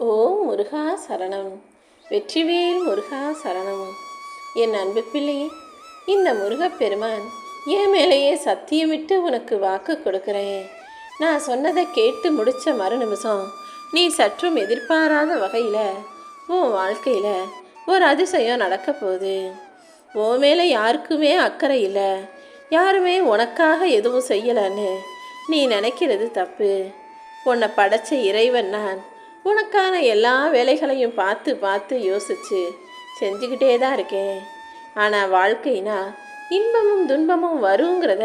ஓம் முருகா சரணம். வெற்றிவேல் முருகா சரணம். என் அன்பு பிள்ளையே இந்த முருகப்பெருமான் என் மேலேயே சத்தியமிட்டு உனக்கு வாக்கு கொடுக்குறேன். நான் சொன்னதை கேட்டு முடித்த மறு நிமிஷம் நீ சற்றும் எதிர்பாராத வகையில் உன் வாழ்க்கையில் ஒரு அதிசயம் நடக்க போகுது. உன் மேலே யாருக்குமே அக்கறை இல்லை. யாருமே உனக்காக எதுவும் செய்யலைன்னு நீ நினைக்கிறது தப்பு. உன்னை படைச்ச இறைவன் நான் உனக்கான எல்லா வேலைகளையும் பார்த்து பார்த்து யோசிச்சு செஞ்சுக்கிட்டே தான் இருக்கேன். ஆனால் வாழ்க்கைனா இன்பமும் துன்பமும் வருங்கிறத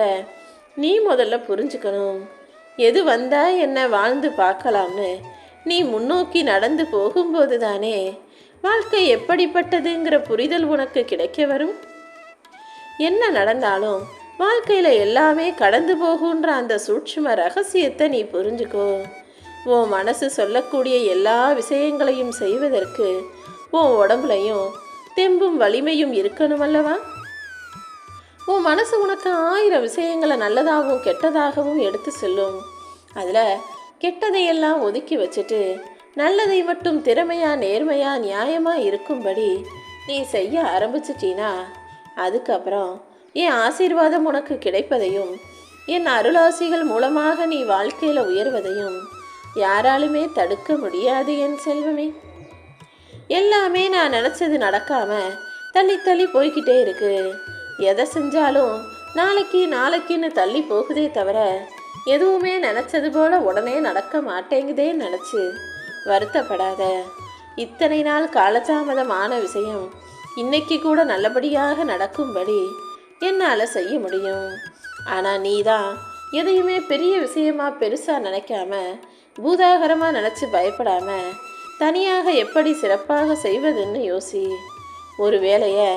நீ முதல்ல புரிஞ்சுக்கணும். எது வந்தால் என்ன வாழ்ந்து பார்க்கலாம்னு நீ முன்னோக்கி நடந்து போகும்போது தானே வாழ்க்கை எப்படிப்பட்டதுங்கிற புரிதல் உனக்கு கிடைக்க வரும்? என்ன நடந்தாலும் வாழ்க்கையில் எல்லாமே கடந்து போகுன்ற அந்த சூட்சும ரகசியத்தை நீ புரிஞ்சுக்கோ. உன் மனசு சொல்லக்கூடிய எல்லா விஷயங்களையும் செய்வதற்கு உன் உடம்புலையும் தெம்பும் வலிமையும் இருக்கணும் அல்லவா உன் மனசு உனக்கு ஆயிரம் விஷயங்களை நல்லதாகவும் கெட்டதாகவும் எடுத்து செல்லும். அதில் கெட்டதையெல்லாம் ஒதுக்கி வச்சுட்டு நல்லதை மட்டும் திறமையாக நேர்மையாக நியாயமாக இருக்கும்படி நீ செய்ய ஆரம்பிச்சிட்டீனா அதுக்கப்புறம் என் ஆசீர்வாதம் உனக்கு கிடைப்பதையும் என் அருளாசிகள் மூலமாக நீ வாழ்க்கையில் உயர்வதையும் யாராலுமே தடுக்க முடியாது என் செல்வமே. எல்லாமே நான் நினச்சது நடக்காம தள்ளி தள்ளி போய்கிட்டே இருக்கு. எதை செஞ்சாலும் நாளைக்கு நாளைக்குன்னு தள்ளி போகுதே தவிர எதுவுமே நினச்சது போல உடனே நடக்க மாட்டேங்குதே நினச்சி வருத்தப்படாத. இத்தனை நாள் காலதாமதமான விஷயம் இன்னைக்கு கூட நல்லபடியாக நடக்கும்படி என்னால் செய்ய முடியும். ஆனால் நீ தான் எதையுமே பெரிய விஷயமா பெருசாக நினைக்காம பூதாகரமாக நினச்சி பயப்படாம தனியாக எப்படி சிறப்பாக செய்வதுன்னு யோசி. ஒரு வேலையை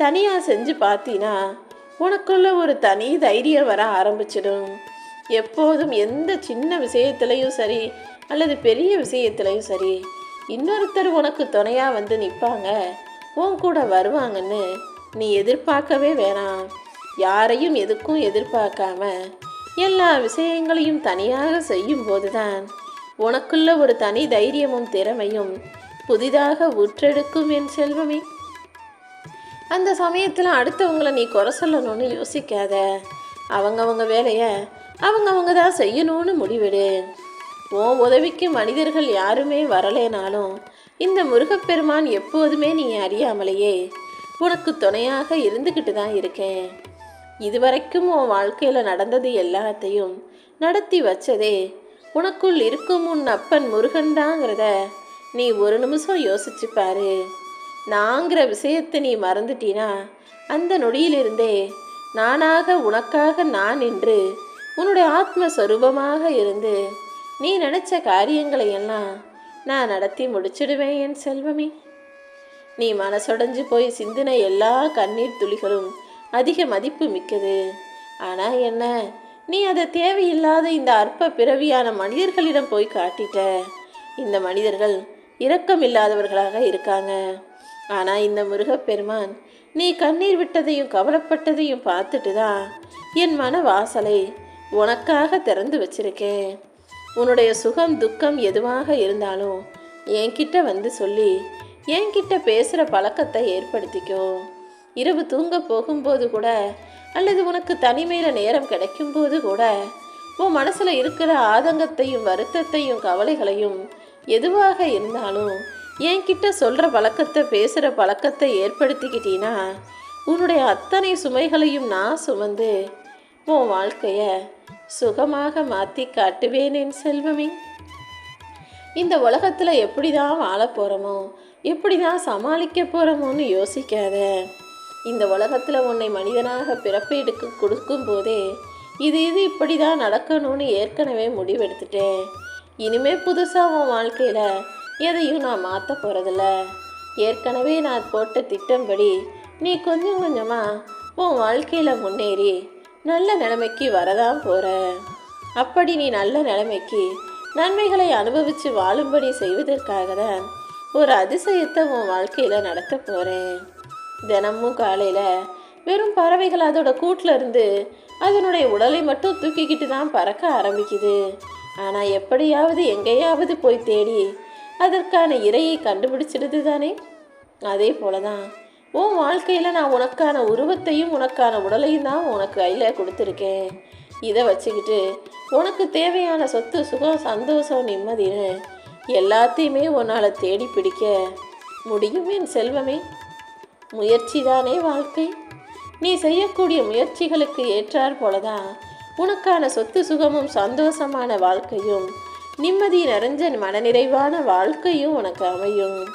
தனியாக செஞ்சு பார்த்தீனா உனக்குள்ள ஒரு தனி தைரியம் வர ஆரம்பிச்சிடும். எப்போதும் எந்த சின்ன விஷயத்துலையும் சரி அல்லது பெரிய விஷயத்துலையும் சரி இன்னொருத்தர் உனக்கு துணையாக வந்து நிற்பாங்க உன் கூட வருவாங்கன்னு நீ எதிர்பார்க்கவே வேணாம். யாரையும் எதுக்கும் எதிர்பார்க்காம எல்லா விஷயங்களையும் தனியாக செய்யும்போது தான் உனக்குள்ள ஒரு தனி தைரியமும் திறமையும் புதிதாக உற்றெடுக்கும் என் செல்வமே. அந்த சமயத்தில் அடுத்தவங்களை நீ குறை சொல்லணும்னு யோசிக்காத. அவங்கவங்க வேலையை அவங்கவங்க தான் செய்யணும்னு முடிவிடு. உன் உதவிக்கு மனிதர்கள் யாருமே வரலேனாலும் இந்த முருகப்பெருமான் எப்போதுமே நீ அறியாமலேயே உனக்கு துணையாக இருந்துக்கிட்டு தான் இருக்கேன். இதுவரைக்கும் உன் வாழ்க்கையில் நடந்தது எல்லாத்தையும் நடத்தி வச்சதே உனக்குள் இருக்கும் உன் அப்பன் முருகன்தாங்கிறத நீ ஒரு நிமிஷம் யோசிச்சு பாரு. நாங்கிற விஷயத்தை நீ மறந்துட்டீனா அந்த நொடியிலிருந்தே நானாக உனக்காக நான் நின்று உன்னுடைய ஆத்மஸ்வரூபமாக இருந்து நீ நினச்ச காரியங்களை எல்லாம் நான் நடத்தி முடிச்சிடுவேன் என் செல்வமே. நீ மனசொடைஞ்சு போய் சிந்தின எல்லா கண்ணீர் துளிகளும் அதிக மதிப்பு மிக்கது. ஆனால் என்ன நீ அதை தேவையில்லாத இந்த அற்ப பிறவியான மனிதர்களிடம் போய் காட்டிட்ட. இந்த மனிதர்கள் இரக்கம் இல்லாதவர்களாக இருக்காங்க. ஆனால் இந்த முருகப்பெருமான் நீ கண்ணீர் விட்டதையும் கவலைப்பட்டதையும் பார்த்துட்டு தான் என் மன வாசலை உனக்காக திறந்து வச்சிருக்கேன். உன்னுடைய சுகம் துக்கம் எதுவாக இருந்தாலும் என்கிட்ட வந்து சொல்லி என்கிட்ட பேசுகிற பழக்கத்தை ஏற்படுத்திக்கும் இரவு தூங்க போகும்போது கூட அல்லது உனக்கு தனிமையில் நேரம் கிடைக்கும்போது கூட உன் மனசில் இருக்கிற ஆதங்கத்தையும் வருத்தத்தையும் கவலைகளையும் எதுவாக இருந்தாலும் என்கிட்ட சொல்கிற பழக்கத்தை பேசுகிற பழக்கத்தை ஏற்படுத்திக்கிட்டீன்னா உன்னுடைய அத்தனை சுமைகளையும் நான் சுமந்து உன் வாழ்க்கையை சுகமாக மாற்றி காட்டுவேன் என் செல்வமே. இந்த உலகத்தில் எப்படி தான் வாழ போகிறோமோ எப்படி தான் சமாளிக்க போகிறோமோன்னு யோசிக்காத. இந்த உலகத்தில் உன்னை மனிதனாக பிறப்பெடுக்க கொடுக்கும் போதே இது இது இப்படி தான் நடக்கணும்னு ஏற்கனவே முடிவெடுத்துட்டேன். இனிமே புதுசாக உன் வாழ்க்கையில் எதையும் நான் மாற்ற போகிறதில்ல ஏற்கனவே நான் போட்ட திட்டம்படி நீ கொஞ்சம் கொஞ்சமாக உன் வாழ்க்கையில் முன்னேறி நல்ல நிலைமைக்கு வரதான் போகிற அப்படி நீ நல்ல நிலைமைக்கு நன்மைகளை அனுபவித்து வாழும்படி செய்வதற்காக தான் ஒரு அதிசயத்தை உன் வாழ்க்கையில் நடத்த போகிறேன் தினமும் காலையில் வெறும் பறவைகள் அதோட கூட்டில் இருந்து அதனுடைய உடலை மட்டும் தூக்கிக்கிட்டு தான் பறக்க ஆரம்பிக்குது. ஆனால் எப்படியாவது எங்கேயாவது போய் தேடி அதற்கான இரையை கண்டுபிடிச்சிடுது தானே? அதே போல தான் உன் வாழ்க்கையில் நான் உனக்கான உருவத்தையும் உனக்கான உடலையும் தான் உனக்கு கையில் கொடுத்துருக்கேன். இதை வச்சுக்கிட்டு உனக்கு தேவையான சொத்து சுகம் சந்தோஷம் நிம்மதின்னு எல்லாத்தையுமே உன்னால் தேடி பிடிக்க முடியும் என் செல்வமே. முயற்சி தானே வாழ்க்கை? நீ செய்யக்கூடிய முயற்சிகளுக்கு ஏற்றாற் போலதான் உனக்கான சொத்து சுகமும் சந்தோஷமான வாழ்க்கையும் நிம்மதி நிறைஞ்ச மனநிறைவான வாழ்க்கையும் உனக்கு அமையும்.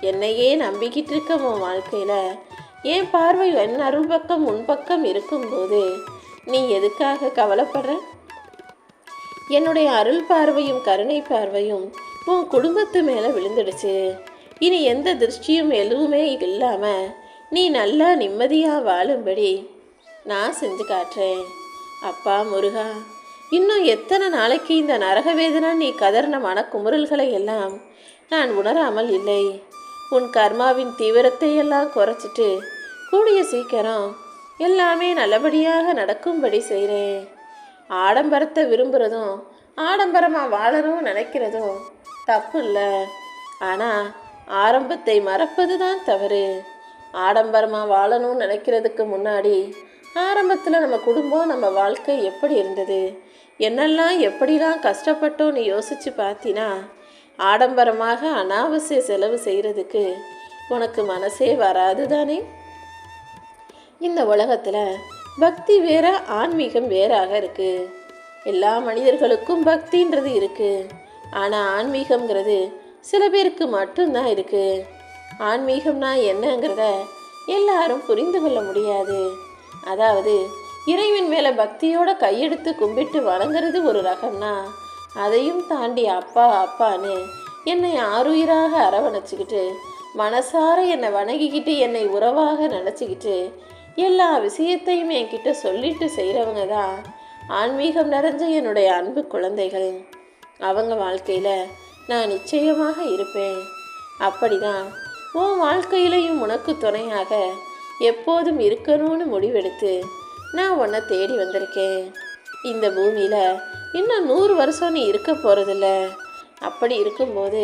என்னையே நம்பிக்கிட்டு இருக்க உன் வாழ்க்கையில். என் பார்வை என் அருள் பக்கம் உன் பக்கம் இருக்கும்போது நீ எதுக்காக கவலைப்படுற? என்னுடைய அருள் பார்வையும் கருணை பார்வையும் உன் குடும்பத்து மேலே விழுந்துடுச்சு. இனி எந்த திருஷ்டியும் எதுவுமே இல்லாமல் நீ நல்லா நிம்மதியாக வாழும்படி நான் செஞ்சு காட்டுறேன். அப்பா முருகா இன்னும் எத்தனை நாளைக்கு இந்த நரக வேதனை நீ கதறின மனக்குமுறல்களை எல்லாம் நான் உணராமல் இல்லை. உன் கர்மாவின் தீவிரத்தை எல்லாம் குறைச்சிட்டு கூடிய சீக்கிரம் எல்லாமே நல்லபடியாக நடக்கும்படி செய்கிறேன் ஆடம்பரத்தை விரும்புகிறதும் ஆடம்பரமாக வாழணும் நினைக்கிறதும் தப்பு இல்லை. ஆனால் ஆரம்பத்தை மறப்பது தான் தவறு. ஆடம்பரமாக வாழணும்னு நினைக்கிறதுக்கு முன்னாடி ஆரம்பத்தில் நம்ம குடும்பம் நம்ம வாழ்க்கை எப்படி இருந்தது? என்னெல்லாம் எப்படிலாம் கஷ்டப்பட்டோன்னு யோசித்து பார்த்தினா ஆடம்பரமாக அனாவசிய செலவு செய்கிறதுக்கு உனக்கு மனசே வராது தானே இந்த உலகத்தில் பக்தி வேற ஆன்மீகம் வேறாக இருக்குது எல்லா மனிதர்களுக்கும் பக்தின்றது இருக்குது ஆனால் ஆன்மீகம்ங்கிறது சில பேருக்கு மட்டும்தான் இருக்குது ஆன்மீகம்னா என்னங்கிறத எல்லாரும் புரிந்து கொள்ள முடியாது. அதாவது இறைவன் மேலே பக்தியோட கையெடுத்து கும்பிட்டு வணங்குறது ஒரு ரகம்னா அதையும் தாண்டி அப்பா அப்பான்னு என்னை ஆறுயிராக அரவணைச்சிக்கிட்டு மனசார என்னை வணங்கிக்கிட்டு என்னை உறவாக நினச்சிக்கிட்டு எல்லா விஷயத்தையும் என்கிட்ட சொல்லிட்டு செய்கிறவங்க தான் ஆன்மீகம் நிறைஞ்ச என்னுடைய அன்பு குழந்தைகள். அவங்க வாழ்க்கையில் நான் நிச்சயமாக இருப்பேன். அப்படிதான் உன் வாழ்க்கையிலையும் உனக்கு துணையாக எப்போதும் இருக்கணும்னு முடிவெடுத்து நான் உன்னை தேடி வந்திருக்கேன். இந்த பூமியில் இன்னும் நூறு வருஷம் நீ இருக்க போகிறதில்ல அப்படி இருக்கும்போது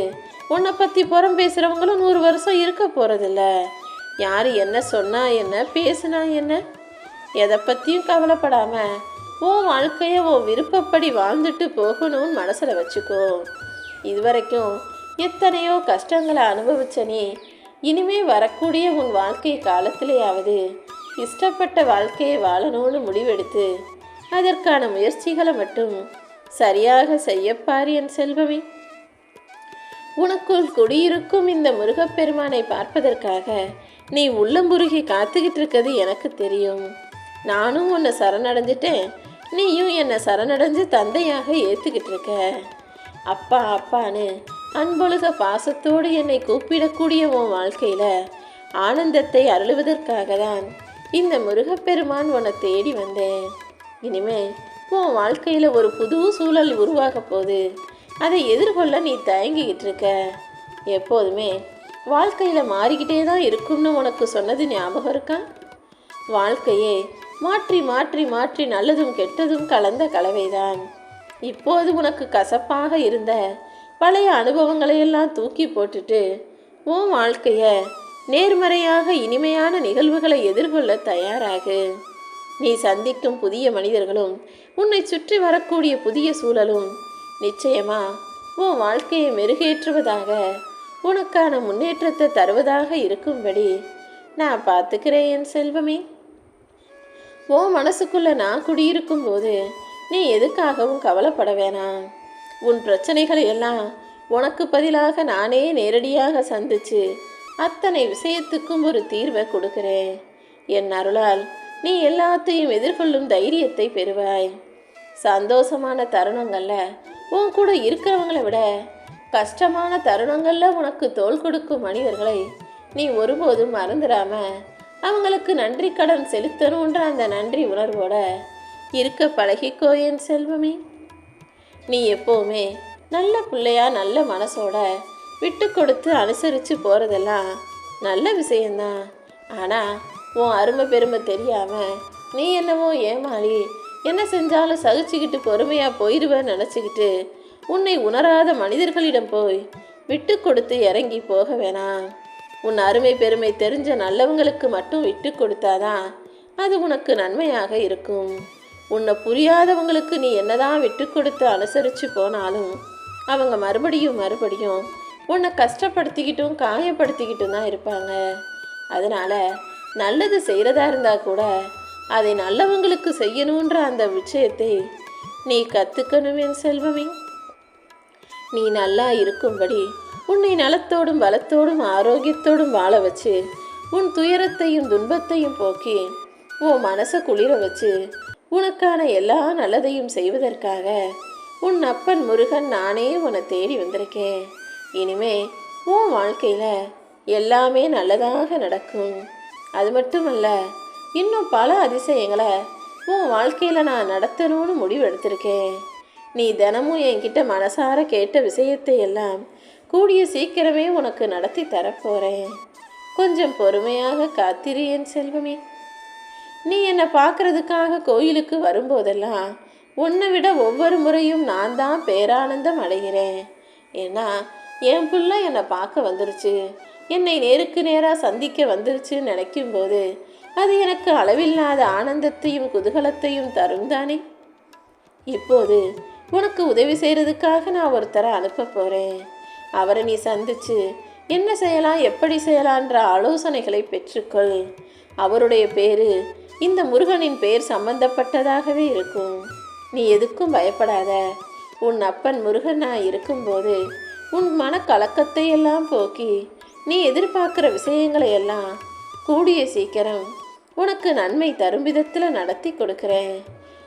உன்னை பற்றி புறம் பேசுகிறவங்களும் நூறு வருஷம் இருக்க போகிறதில்ல யார் என்ன சொன்னா என்ன பேசுனா என்ன? எதை பற்றியும் கவலைப்படாமல் உன் வாழ்க்கையை உன் விருப்பப்படி வாழ்ந்துட்டு போகணும்னு மனசில் வச்சுக்கோ. இதுவரைக்கும் எத்தனையோ கஷ்டங்களை அனுபவிச்ச நீ இனிமே வரக்கூடிய உன் வாழ்க்கை காலத்திலேயாவது இஷ்டப்பட்ட வாழ்க்கையை வாழணும்னு முடிவெடுத்து அதற்கான முயற்சிகளை மட்டும் சரியாக செய்யப்பார் என் செல்வமே. உனக்குள் குடியிருக்கும் இந்த முருகப்பெருமானை பார்ப்பதற்காக நீ உள்ளம்புருகி காத்துக்கிட்டு இருக்கிறது எனக்கு தெரியும். நானும் உன்னை சரணடைஞ்சிட்டேன். நீயும் என்னை சரணடைஞ்சு தந்தையாக ஏற்றுக்கிட்டு இருக்க அப்பா அப்பான்னு அன்பொழுக பாசத்தோடு என்னை கூப்பிடக்கூடிய உன் வாழ்க்கையில் ஆனந்தத்தை அருளுவதற்காக தான் இந்த முருகப்பெருமான் உன்னை தேடி வந்தேன். இனிமே உன் வாழ்க்கையில் ஒரு புது சூழல் உருவாக போகுது. அதை எதிர்கொள்ள நீ தயங்கிக்கிட்டு இருக்க. எப்போதுமே வாழ்க்கையில் மாறிக்கிட்டே தான் இருக்கும்னு உனக்கு சொன்னது ஞாபகம் இருக்கா? வாழ்க்கையே மாற்றி மாற்றி மாற்றி நல்லதும் கெட்டதும் கலந்த கலவைதான். இப்போது உனக்கு கசப்பாக இருந்த பழைய அனுபவங்களையெல்லாம் தூக்கி போட்டுட்டு உன் வாழ்க்கைய நேர்மறையாக இனிமையான நிகழ்வுகளை எதிர்கொள்ள தயாராகு. நீ சந்திக்கும் புதிய மனிதர்களும் உன்னை சுற்றி வரக்கூடிய புதிய சூழலும் நிச்சயமா உன் வாழ்க்கையை மெருகேற்றுவதாக உனக்கான முன்னேற்றத்தை தருவதாக இருக்கும்படி நான் பார்த்துக்கிறேன் என் செல்வமே. உன் மனசுக்குள்ள நான் குடியிருக்கும் போது நீ எதுக்காகவும் கவலைப்பட வேணாம். உன் பிரச்சனைகளை எல்லாம் உனக்கு பதிலாக நானே நேரடியாக சந்திச்சு அத்தனை விஷயத்துக்கும் ஒரு தீர்வை கொடுக்கிறேன். என் அருளால் நீ எல்லாத்தையும் எதிர்கொள்ளும் தைரியத்தை பெறுவாய். சந்தோஷமான தருணங்களில் உன் கூட இருக்கிறவங்களை விட கஷ்டமான தருணங்களில் உனக்கு தோல் கொடுக்கும் மனிதர்களை நீ ஒருபோதும் மறந்துடாம அவங்களுக்கு நன்றி கடன் செலுத்தணுன்ற அந்த நன்றி உணர்வோட இருக்க பழகிக்கோ என் செல்வமே. நீ எப்போவுமே நல்ல பிள்ளையா நல்ல மனசோட விட்டு கொடுத்து அனுசரித்து போகிறதெல்லாம் நல்ல விஷயந்தான் ஆனால் உன் அருமை பெருமை தெரியாமல் நீ என்னவோ ஏமாளி என்ன செஞ்சாலும் சகிச்சுக்கிட்டு பொறுமையாக போயிடுவேன்னு நினச்சிக்கிட்டு உன்னை உணராத மனிதர்களிடம் போய் விட்டு கொடுத்து இறங்கி போக வேணாம். உன் அருமை பெருமை தெரிஞ்ச நல்லவங்களுக்கு மட்டும் விட்டு கொடுத்தாதான் அது உனக்கு நன்மையாக இருக்கும். உன்னை புரியாதவங்களுக்கு நீ என்னதான் விட்டு கொடுத்து அனுசரித்து போனாலும் அவங்க மறுபடியும் மறுபடியும் உன்னை கஷ்டப்படுத்திக்கிட்டும் காயப்படுத்திக்கிட்டும் தான் இருப்பாங்க. அதனால் நல்லது செய்கிறதா இருந்தால் கூட அதை நல்லவங்களுக்கு செய்யணுன்ற அந்த விஷயத்தை நீ கற்றுக்கணும் என் செல்வமே. நீ நல்லா இருக்கும்படி உன்னை நலத்தோடும் பலத்தோடும் ஆரோக்கியத்தோடும் வாழ வச்சு உன் துயரத்தையும் துன்பத்தையும் போக்கி உன் மனசை குளிர வச்சு உனக்கான எல்லா நல்லதையும் செய்வதற்காக உன் அப்பன் முருகன் நானே உன்னை தேடி வந்திருக்கேன். இனிமே உன் வாழ்க்கையில் எல்லாமே நல்லதாக நடக்கும். அது மட்டுமல்ல இன்னும் பல அதிசயங்களை உன் வாழ்க்கையில் நான் நடத்தணும்னு முடிவு எடுத்திருக்கேன். நீ தினமும் என்கிட்ட மனசார கேட்ட விஷயத்தை எல்லாம் கூடிய சீக்கிரமே உனக்கு நடத்தி தரப்போகிறேன் கொஞ்சம் பொறுமையாக காத்திரு என் செல்வமே. நீ என்னை பார்க்கறதுக்காக கோயிலுக்கு வரும்போதெல்லாம் உன்னை விட ஒவ்வொரு முறையும் நான் தான் பேரானந்தம் அடைகிறேன். ஏன்னா என் பிள்ளை என்னை பார்க்க வந்துருச்சு. என்னை நேருக்கு நேராக சந்திக்க வந்துருச்சுன்னு நினைக்கும்போது அது எனக்கு அளவில்லாத ஆனந்தத்தையும் குதூகலத்தையும் தரும் தானே. இப்போது உனக்கு உதவி செய்கிறதுக்காக நான் ஒருத்தரை அனுப்ப போகிறேன் அவரை நீ சந்திச்சு என்ன செய்யலாம் எப்படி செய்யலான்ற ஆலோசனைகளை பெற்றுக்கொள். அவருடைய பேர் இந்த முருகனின் பெயர் சம்பந்தப்பட்டதாகவே இருக்கும். நீ எதுக்கும் பயப்படாத. உன் அப்பன் முருகன் இருக்கும்போது உன் மனக்கலக்கத்தை எல்லாம் போக்கி நீ எதிர்பார்க்குற விஷயங்களை எல்லாம் கூடிய சீக்கிரம் உனக்கு நன்மை தரும் விதத்தில் நடத்தி கொடுக்குறேன்.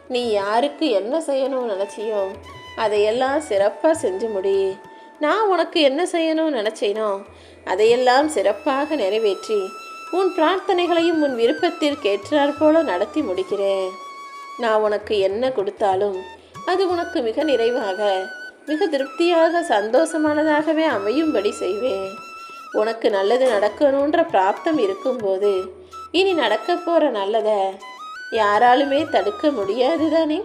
நீ யாருக்கு என்ன செய்யணும்னு நினச்சியோ அதையெல்லாம் சிறப்பாக செஞ்சு முடி. நான் உனக்கு என்ன செய்யணும்னு நினச்சேனோ அதையெல்லாம் சிறப்பாக நிறைவேற்றி உன் பிரார்த்தனைகளையும் உன் விருப்பத்திற்கேற்றாற் போல நடத்தி முடிக்கிறேன். நான் உனக்கு என்ன கொடுத்தாலும் அது உனக்கு மிக நிறைவாக மிக திருப்தியாக சந்தோஷமானதாகவே அமையும்படி செய்வேன். உனக்கு நல்லது நடக்கணுன்ற பிராப்தம் இருக்கும்போது இனி நடக்க போகிற நல்லதை யாராலுமே தடுக்க முடியாது தானே?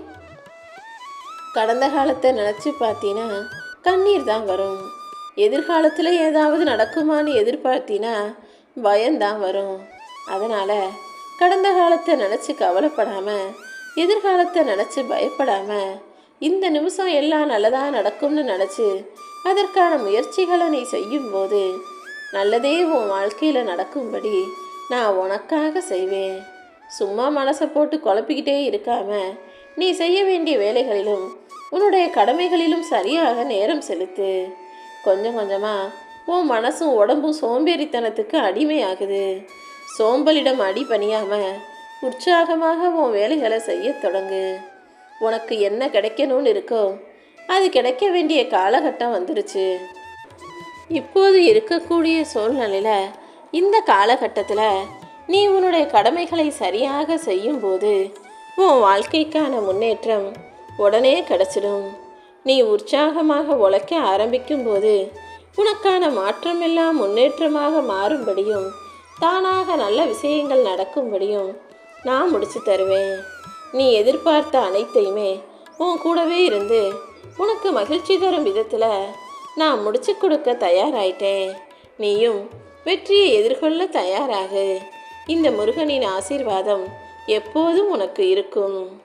கடந்த காலத்தை நினச்சி பார்த்தீங்கன்னா கண்ணீர் தான் வரும். எதிர்காலத்தில் ஏதாவது நடக்குமான்னு எதிர்பார்த்தினா பயம்தான் வரும். அதனால் கடந்த காலத்தை நினச்சி கவலைப்படாமல் எதிர்காலத்தை நினச்சி பயப்படாமல் இந்த நிமிஷம் எல்லாம் நல்லதாக நடக்கும்னு நினச்சி அதற்கான முயற்சிகளை நீ செய்யும்போது நல்லதே உன் வாழ்க்கையில் நடக்கும்படி நான் உனக்காக செய்வேன். சும்மா மனசை போட்டு குழப்பிக்கிட்டே இருக்காம நீ செய்ய வேண்டிய வேலைகளிலும் உன்னுடைய கடமைகளிலும் சரியாக நேரம் செலுத்து. கொஞ்சம் கொஞ்சமாக உன் மனசும் உடம்பும் சோம்பேறித்தனத்துக்கு அடிமையாகுது. சோம்பலிடம் அடி பணியாம உற்சாகமாக உன் வேலைகளை செய்ய தொடங்கு. உனக்கு என்ன கிடைக்கணும்னு இருக்கோ அது கிடைக்க வேண்டிய காலகட்டம் வந்துருச்சு. இப்போது இருக்கக்கூடிய சூழ்நிலையில் இந்த காலகட்டத்தில் நீ உன்னுடைய கடமைகளை சரியாக செய்யும்போது உன் வாழ்க்கைக்கான முன்னேற்றம் உடனே கிடச்சிடும். நீ உற்சாகமாக உழைக்க ஆரம்பிக்கும்போது உனக்கான மாற்றமெல்லாம் முன்னேற்றமாக மாறும்படியும் தானாக நல்ல விஷயங்கள் நடக்கும்படியும் நான் முடிச்சு தருவேன். நீ எதிர்பார்த்த அனைத்தையுமே உன் கூடவே இருந்து உனக்கு மகிழ்ச்சி தரும் விதத்தில் நான் முடிச்சு கொடுக்க தயாராயிட்டேன். நீயும் வெற்றியை எதிர்கொள்ள தயாராகு. இந்த முருகனின் ஆசீர்வாதம் எப்போதும் உனக்கு இருக்கும்.